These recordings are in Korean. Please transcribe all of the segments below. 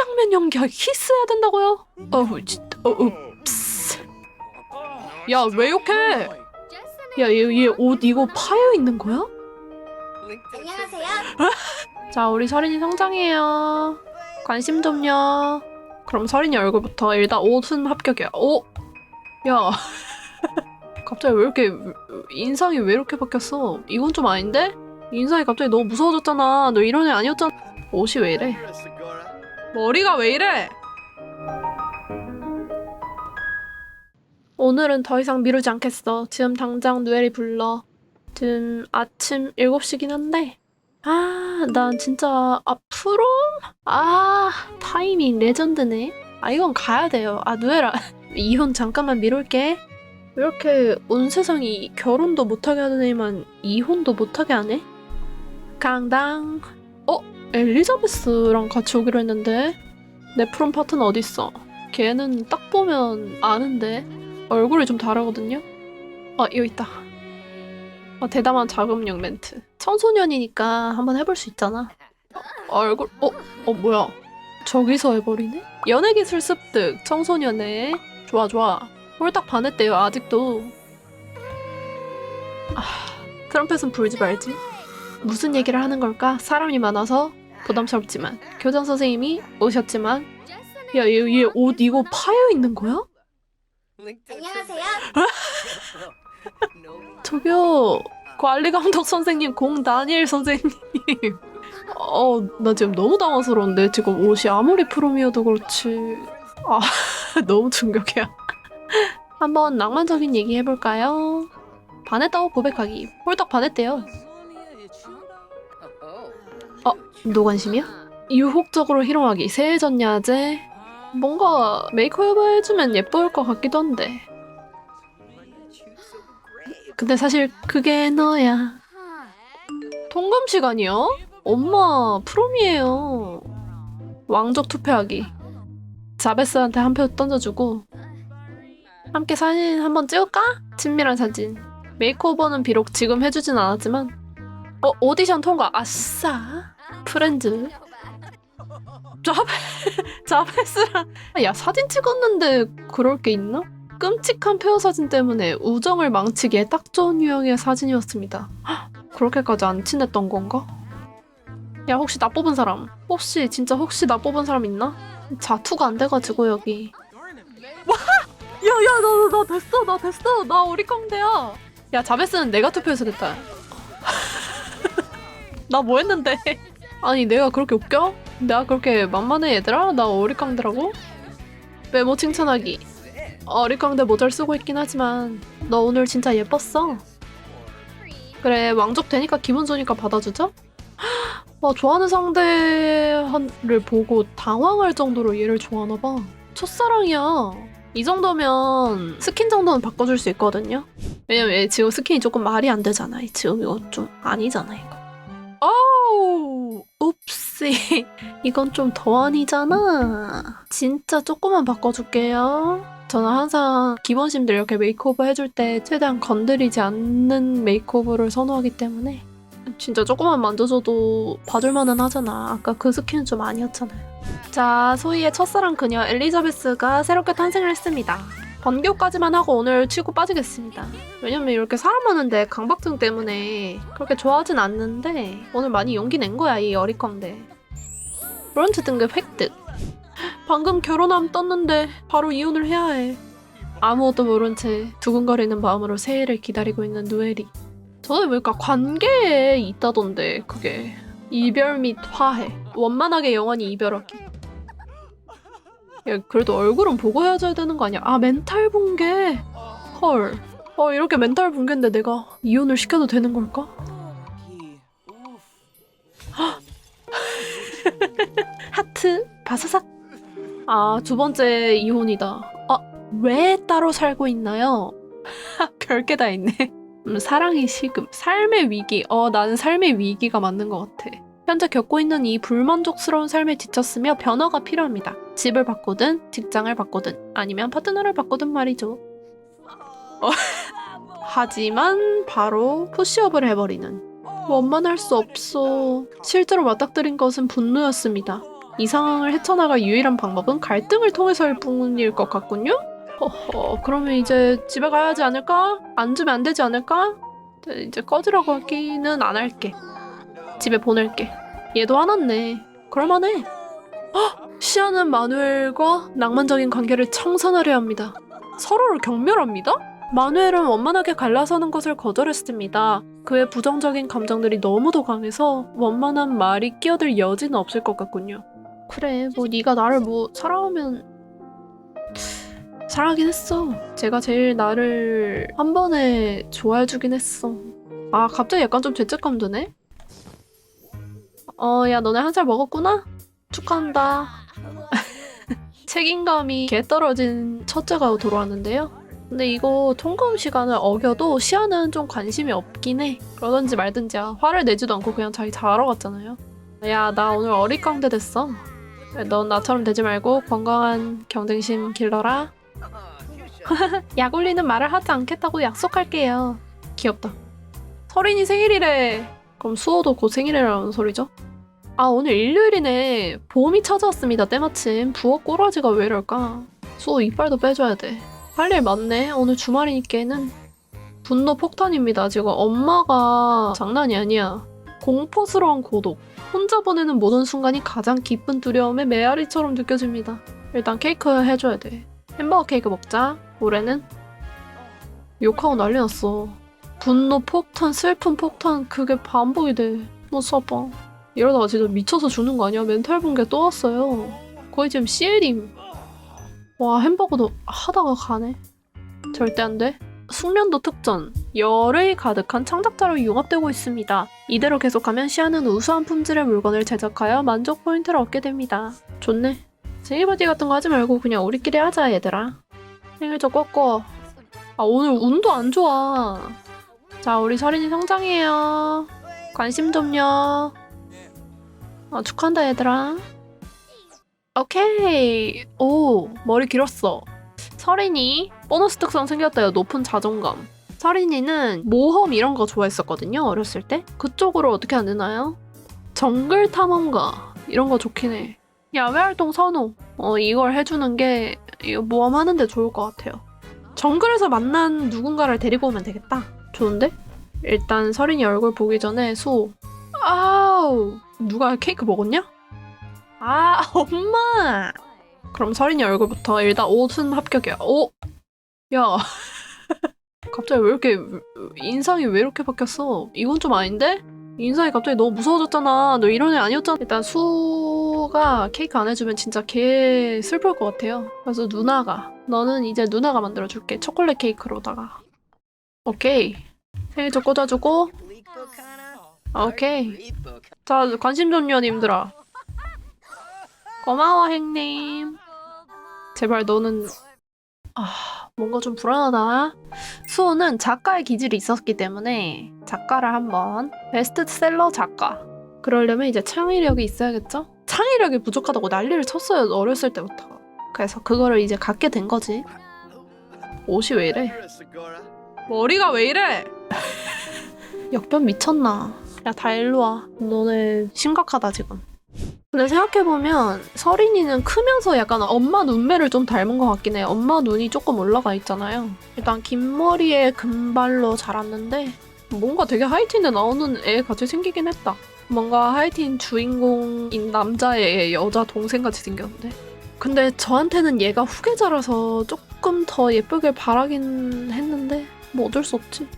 짱맨 연기야 키스해야 된다고요? 어우 진짜 어, 읍스 야왜 욕해 야얘 옷 이거 파여 있는 거야? 안녕하세요. 자 우리 서린이 성장해요 관심 좀요 그럼 서린이 얼굴부터 일단 옷은 합격이야 오! 야 갑자기 왜 이렇게 인상이 왜 이렇게 바뀌었어 이건 좀 아닌데? 인상이 갑자기 너무 무서워졌잖아 너 이런 애 아니었잖아 옷이 왜 이래 머리가 왜 이래? 오늘은 더 이상 미루지 않겠어. 지금 당장 누엘이 불러. 지금 아침 7시긴 한데. 아, 난 진짜 아 프롬? 아, 타이밍 레전드네. 아, 이건 가야 돼요. 아, 누엘아. 이혼 잠깐만 미룰게. 왜 이렇게 온 세상이 결혼도 못하게 하는 애만 이혼도 못하게 하네? 강당. 어? 엘리자베스랑 같이 오기로 했는데 내 프롬 파트너 어딨어? 걔는 딱 보면 아는데 얼굴이 좀 다르거든요? 아 여기 있다 아, 대담한 자금용 멘트 청소년이니까 한번 해볼 수 있잖아 어, 얼굴 어? 어 뭐야 저기서 해버리네? 연예기술 습득 청소년의 좋아 좋아 홀딱 반했대요 아직도 아 트럼펫은 불지 말지 무슨 얘기를 하는 걸까? 사람이 많아서 부담스럽지만 교장 선생님이 오셨지만 야 얘 얘 옷 이거 파여 있는 거야? 안녕하세요. 저기요 관리 감독 선생님 공 다니엘 선생님 어 나 지금 너무 당황스러운데 지금 옷이 아무리 프롬이어도 그렇지 아 너무 충격이야 한번 낭만적인 얘기 해볼까요? 반했다고 고백하기 홀딱 반했대요 어 노관심이야? 유혹적으로 희롱하기 새해전야제? 뭔가 메이크업 해주면 예쁠 것 같기도 한데. 근데 사실 그게 너야. 통금 시간이요? 엄마 프롬이에요. 왕족 투표하기. 자베스한테 한 표 던져주고. 함께 사진 한번 찍을까? 친밀한 사진. 메이크오버는 비록 지금 해주진 않았지만. 어 오디션 통과. 아싸 프렌즈 자베 자베스랑 야 사진 찍었는데 그럴 게 있나? 끔찍한 폐허 사진 때문에 우정을 망치기에 딱 좋은 유형의 사진이었습니다. 헉, 그렇게까지 안 친했던 건가? 야 혹시 나 뽑은 사람? 혹시 진짜 혹시 나 뽑은 사람 있나? 자투가 안 돼가지고 여기. 와! 야야 나 나 됐어 나 됐어 나 오리광대야. 야 자베스는 내가 투표해서 됐다. 나 뭐 했는데? 아니 내가 그렇게 웃겨? 내가 그렇게 만만해 얘들아? 나 오리광대라고? 외모 칭찬하기. 어리광대 모자를 쓰고 있긴 하지만 너 오늘 진짜 예뻤어. 그래 왕족 되니까 기분 좋으니까 받아주자. 와 좋아하는 상대를 보고 당황할 정도로 얘를 좋아하나 봐. 첫사랑이야. 이 정도면 스킨 정도는 바꿔줄 수 있거든요. 왜냐면 얘 지금 스킨이 조금 말이 안 되잖아. 지금 이거 좀 아니잖아 이거. 어우, 옵시. 이건 좀 더 아니잖아. 진짜 조금만 바꿔줄게요. 저는 항상 기본심들 이렇게 메이크오버 해줄 때 최대한 건드리지 않는 메이크오버를 선호하기 때문에 진짜 조금만 만져줘도 봐줄만은 하잖아. 아까 그 스킨은 좀 아니었잖아요. 자, 소희의 첫사랑 그녀 엘리자베스가 새롭게 탄생을 했습니다. 번교까지만 하고 오늘 치고 빠지겠습니다. 왜냐면 이렇게 사람 많은데 강박증 때문에 그렇게 좋아하진 않는데 오늘 많이 용기 낸 거야, 이 어리광대. 브런치 등급 획득. 방금 결혼함 떴는데 바로 이혼을 해야 해. 아무것도 모른 채 두근거리는 마음으로 새해를 기다리고 있는 누에리. 저는 보니까 관계에 있다던데 그게 이별 및 화해. 원만하게 영원히 이별하기. 야 그래도 얼굴은 보고 헤어져야 되는 거 아니야? 아 멘탈 붕괴. 헐. 어 이렇게 멘탈 붕괴인데 내가 이혼을 시켜도 되는 걸까? 하트 바사삭. 아, 두 번째 이혼이다. 아, 왜 따로 살고 있나요? 별게 다 있네. 음, 사랑의 시금, 삶의 위기. 어, 나는 삶의 위기가 맞는 것 같아. 현재 겪고 있는 이 불만족스러운 삶에 지쳤으며 변화가 필요합니다. 집을 바꾸든, 직장을 바꾸든, 아니면 파트너를 바꾸든 말이죠. 어, 하지만 바로 푸시업을 해버리는. 원만할 수 없어. 실제로 맞닥뜨린 것은 분노였습니다. 이 상황을 헤쳐나갈 유일한 방법은 갈등을 통해서일 뿐일 것 같군요? 허허, 그러면 이제 집에 가야 하지 않을까? 안 주면 안 되지 않을까? 이제- 이제 꺼지라고 하기는 안 할게. 집에 보낼게. 얘도 화났네. 그럴만해. 헉! 시아는 마누엘과 낭만적인 관계를 청산하려 합니다. 서로를 경멸합니다? 마누엘은 원만하게 갈라서는 것을 거절했습니다. 그의 부정적인 감정들이 너무도 강해서 원만한 말이 끼어들 여지는 없을 것 같군요. 그래, 뭐 네가 나를 뭐 사랑하면 사랑하긴 했어. 제가 제일 나를 한 번에 좋아해주긴 했어. 아, 갑자기 약간 좀 죄책감 드네? 어, 야, 너네 한 살 먹었구나? 축하한다. 책임감이 개 떨어진 첫째가 돌아왔는데요. 근데 이거 통금 시간을 어겨도 시아는 좀 관심이 없긴 해. 그러든지 말든지야. 화를 내지도 않고 그냥 자기 자러 갔잖아요. 야, 나 오늘 어릿광대 됐어. 넌 나처럼 되지 말고 건강한 경쟁심 길러라. 약 올리는 말을 하지 않겠다고 약속할게요. 귀엽다. 서린이 생일이래. 그럼 수호도 곧 생일이라는 소리죠? 아 오늘 일요일이네. 보험이 찾아왔습니다. 때마침 부엌 꼬라지가 왜 이럴까? 수호 이빨도 빼줘야 돼. 할 일 많네. 오늘 주말이니까는 분노 폭탄입니다. 지금 엄마가 장난이 아니야. 공포스러운 고독. 혼자 보내는 모든 순간이 가장 기쁜 두려움의 메아리처럼 느껴집니다. 일단 케이크 해줘야 돼. 햄버거 케이크 먹자. 올해는 욕하고 난리 났어. 분노 폭탄, 슬픈 폭탄 그게 반복이 돼. 못 써봐. 이러다가 진짜 미쳐서 죽는 거 아니야? 멘탈 붕괴 또 왔어요. 거의 지금 CL임. 와 햄버거도 하다가 가네. 절대 안 돼. 숙련도 특전. 열의 가득한 창작자로 융합되고 있습니다. 이대로 계속하면 시아는 우수한 품질의 물건을 제작하여 만족 포인트를 얻게 됩니다. 좋네. 생일 파티 같은 거 하지 말고 그냥 우리끼리 하자 얘들아. 생일 저 꺾어. 아 오늘 운도 안 좋아. 자 우리 서린이 성장해요. 관심 좀요. 아 축하한다 얘들아. 오케이. 오 머리 길었어. 서린이 보너스 특성 생겼다요. 높은 자존감. 서린이는 모험 이런 거 좋아했었거든요. 어렸을 때. 그쪽으로 어떻게 안 되나요? 정글 탐험가 이런 거 좋긴 해. 야외 활동 선호. 어 이걸 해주는 게 모험하는데 좋을 것 같아요. 정글에서 만난 누군가를 데리고 오면 되겠다. 좋은데? 일단 서린이 얼굴 보기 전에 수. 아우 누가 케이크 먹었냐? 아 엄마. 그럼 서린이 얼굴부터 일단 옷은 합격이야. 오, 야. 갑자기 왜 이렇게 인상이 왜 이렇게 바뀌었어? 이건 좀 아닌데? 인상이 갑자기 너무 무서워졌잖아. 너 이런 애 아니었잖아. 일단 수가 케이크 안 해주면 진짜 개 슬플 것 같아요. 그래서 누나가 너는 이제 누나가 만들어줄게. 초콜릿 케이크로다가. 오케이. 생일 좀 꽂아주고. 오케이. 자 관심 좀요 님들아. 고마워 행님. 제발 너는 아 뭔가 좀 불안하다. 수호는 작가의 기질이 있었기 때문에 작가를 한번 베스트셀러 작가. 그러려면 이제 창의력이 있어야겠죠? 창의력이 부족하다고 난리를 쳤어요 어렸을 때부터. 그래서 그거를 이제 갖게 된 거지. 옷이 왜 이래? 머리가 왜 이래? 역변 미쳤나? 야 다 일로 와. 너네 심각하다 지금. 근데 생각해보면 서린이는 크면서 약간 엄마 눈매를 좀 닮은 것 같긴 해. 엄마 눈이 조금 올라가 있잖아요. 일단 긴 머리에 금발로 자랐는데 뭔가 되게 하이틴에 나오는 애 같이 생기긴 했다. 뭔가 하이틴 주인공인 남자의 여자 동생 같이 생겼는데. 근데 저한테는 얘가 후계자라서 조금 더 예쁘길 바라긴 했는데 뭐 어쩔 수 없지.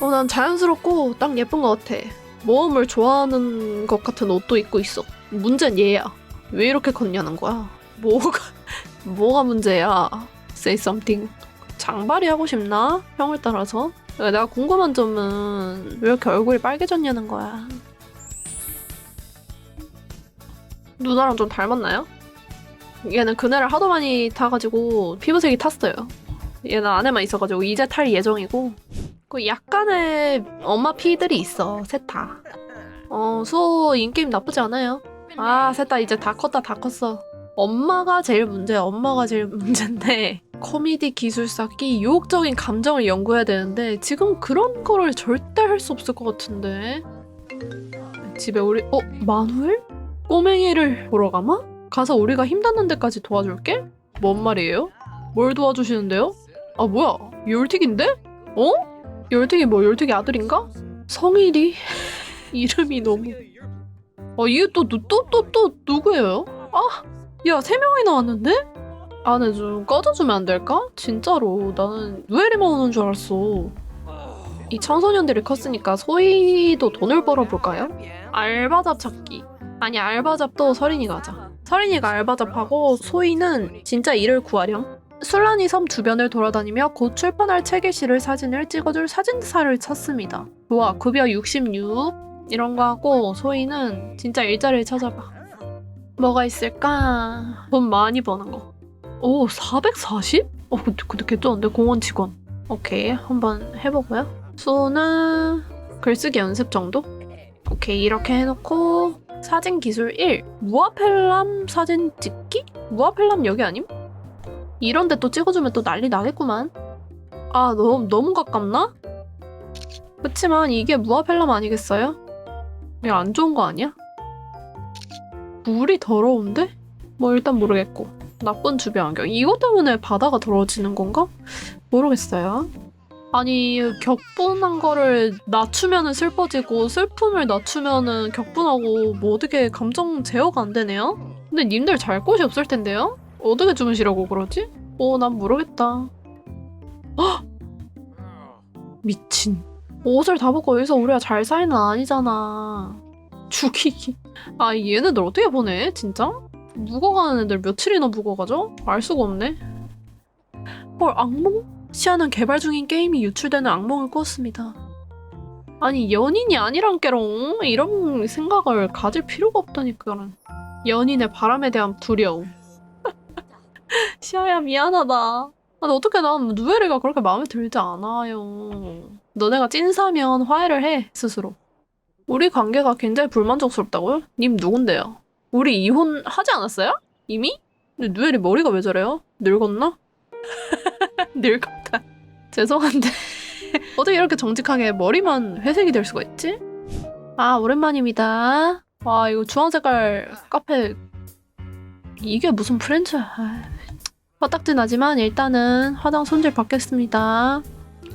어, 난 자연스럽고 딱 예쁜 것 같아. 모험을 좋아하는 것 같은 옷도 입고 있어. 문제는 얘야. 왜 이렇게 컸냐는 거야. 뭐가 뭐가 문제야? Say something. 장발이 하고 싶나? 형을 따라서. 내가 궁금한 점은 왜 이렇게 얼굴이 빨개졌냐는 거야. 누나랑 좀 닮았나요? 얘는 그네를 하도 많이 타가지고 피부색이 탔어요. 얘는 안에만 있어가지고 이제 탈 예정이고 그 약간의 엄마 피들이 있어 셋 다. 어 수호 인게임 나쁘지 않아요. 아셋다 이제 다 컸다 다 컸어. 엄마가 제일 문제야. 엄마가 제일 문제인데 코미디 기술사기 유혹적인 감정을 연구해야 되는데 지금 그런 거를 절대 할 수 없을 것 같은데 집에 우리 어 마누엘? 꼬맹이를 보러 가마? 가서 우리가 힘닿는 데까지 도와줄게? 뭔 말이에요? 뭘 도와주시는데요? 아 뭐야 열틱인데? 어? 열틱이 뭐 열틱이 아들인가? 성일이 이름이 너무 어 이게 또또 또 또 누구예요? 아 야 세 명이 나 왔는데? 아, 네, 좀 꺼져주면 안 될까? 진짜로. 나는 누에리만 오는 줄 알았어. 이 청소년들이 컸으니까 소희도 돈을 벌어볼까요? 알바잡 찾기. 아니, 알바잡도 서린이가 하자. 서린이가 알바잡하고 소희는 진짜 일을 구하렴. 술란이 섬 주변을 돌아다니며 곧 출판할 책의 시를 사진을 찍어줄 사진사를 찾습니다. 좋아, 급여 66 이런 거 하고 소희는 진짜 일자리를 찾아봐. 뭐가 있을까? 돈 많이 버는 거. 오, 440? 어, 근데, 근데 괜찮은데? 공원 직원. 오케이, 한번 해보고요. 수는 글쓰기 연습 정도? 오케이, 이렇게 해놓고 사진 기술 1. 무아펠람 사진 찍기? 무아펠람 여기 아님? 이런데 또 찍어주면 또 난리 나겠구만. 아, 너무, 너무 가깝나? 그치만 이게 무아펠람 아니겠어요? 이거 안 좋은 거 아니야? 물이 더러운데? 뭐 일단 모르겠고. 나쁜 주변 환경. 이것 때문에 바다가 더러워지는 건가? 모르겠어요. 아니 격분한 거를 낮추면은 슬퍼지고 슬픔을 낮추면은 격분하고 뭐 어떻게 감정 제어가 안 되네요? 근데 님들 잘 곳이 없을 텐데요? 어떻게 주무시라고 그러지? 어, 난 모르겠다. 헉! 미친. 옷을 다 벗고 여기서 우리가 잘 사이는 아니잖아. 죽이기. 아 얘네들 어떻게 보내? 진짜? 묵어가는 애들 며칠이나 묵어가죠? 알 수가 없네. 헐, 악몽? 시아는 개발 중인 게임이 유출되는 악몽을 꾸었습니다. 아니, 연인이 아니란 깨롱. 이런 생각을 가질 필요가 없다니까. 연인의 바람에 대한 두려움. 시아야, 미안하다. 아, 근데 어떻게 난 누에리가 그렇게 마음에 들지 않아요. 너네가 찐사면 화해를 해, 스스로. 우리 관계가 굉장히 불만족스럽다고요? 님 누군데요? 우리 이혼 하지 않았어요? 이미? 근데 누엘이 머리가 왜 저래요? 늙었나? 늙었다. 죄송한데 어떻게 이렇게 정직하게 머리만 회색이 될 수가 있지? 아 오랜만입니다. 와 이거 주황 색깔 카페 이게 무슨 프렌즈야? 아, 화딱지 나지만 일단은 화장 손질 받겠습니다.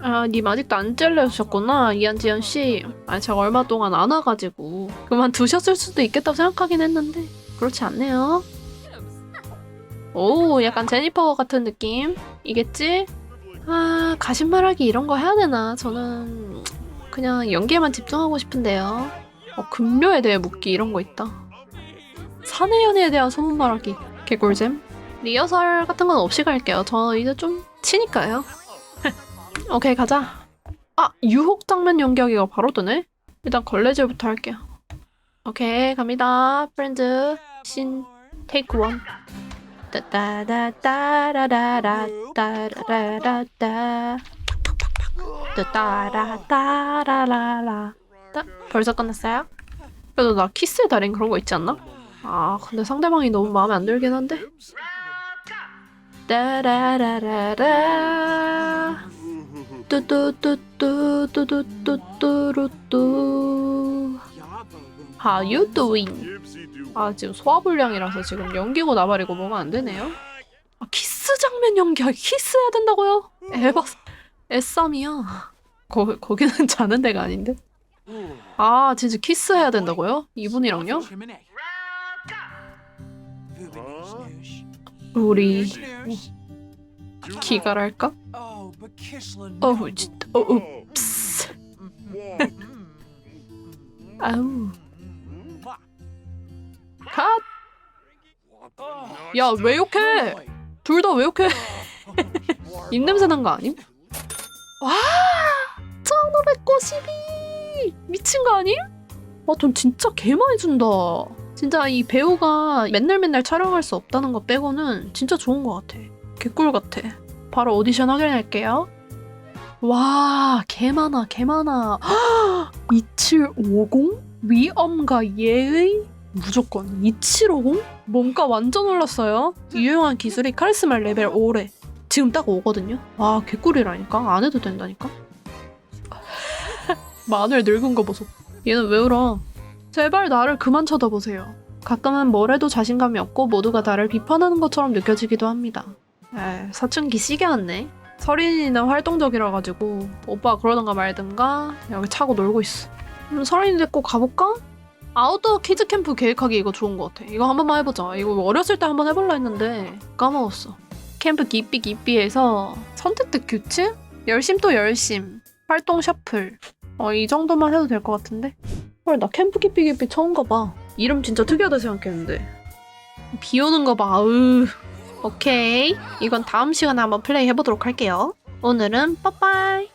아, 님 아직도 안 잘려주셨구나, 이한지연 씨. 아, 제가 얼마 동안 안 와가지고 그만 두셨을 수도 있겠다고 생각하긴 했는데 그렇지 않네요. 오, 약간 제니퍼 같은 느낌 이겠지? 아, 가신말하기 이런 거 해야 되나? 저는 그냥 연기에만 집중하고 싶은데요. 어, 급료에 대해 묻기 이런 거 있다. 사내 연애에 대한 소문 말하기 개꿀잼. 리허설 같은 건 없이 갈게요. 저 이제 좀 치니까요. 오케이 가자. 아 유혹 장면 연기하기가 바로 뜨네. 일단 걸레질부터 할게요. 오케이 갑니다. 프렌즈 신 테이크 원. 따따라따라라라 따라라라따 따라따라라라 따 벌써 끝났어요? 그래도 나 키스의 달인 그런 거 있지 않나? 아 근데 상대방이 너무 마음에 안 들긴 한데 따라라라라 뚜뚜뚜뚜뚜뚜뚜뚜뚜 How you doing? 아 지금 소화불량이라서 지금 연기고 나발이고 뭐가 안 되네요. 아 키스 장면 연기하기 키스해야 된다고요? 에바 애썸이야. 거 거기는 자는 데가 아닌데. 아 진짜 키스해야 된다고요? 이분이랑요? 우리 기갈할까? 어우 진짜 어 읍스 아우 컷! 야왜 욕해? 둘 다 왜 욕해? 입냄새 난 거 아님? 와 1592 미친 거 아님? 와돈 진짜 개 많이 준다 진짜 이 배우가 맨날 맨날 촬영할 수 없다는 거 빼고는 진짜 좋은 것 같아 개꿀 같아 바로 오디션 확인할게요 와, 개 많아, 개 많아. 2750? 위엄과 예의? 무조건 2750? 뭔가 완전 올랐어요. 유용한 기술이 카리스마 레벨 5래. 지금 딱 5거든요. 와, 개꿀이라니까. 안 해도 된다니까. 마늘 늙은 거 보소. 얘는 왜 울어? 제발 나를 그만 쳐다보세요. 가끔은 뭘 해도 자신감이 없고 모두가 나를 비판하는 것처럼 느껴지기도 합니다. 에 사춘기 시계 왔네. 서린이는 활동적이라 가지고 오빠 그러던가 말든가 여기 차고 놀고 있어. 그럼 서린이 데리고 가볼까? 아웃도어 키즈 캠프 계획하기 이거 좋은 것 같아. 이거 한 번만 해보자. 이거 어렸을 때 한 번 해볼라 했는데 까먹었어. 캠프 기삐 기삐에서 선택된 규칙? 열심 또 열심. 활동 셔플. 어, 이 정도만 해도 될 것 같은데? 헐, 나 캠프 기삐 처음 가봐. 이름 진짜 특이하다 생각했는데. 비 오는 거 봐, 으. 오케이. 이건 다음 시간에 한번 플레이 해보도록 할게요. 오늘은 빠빠이.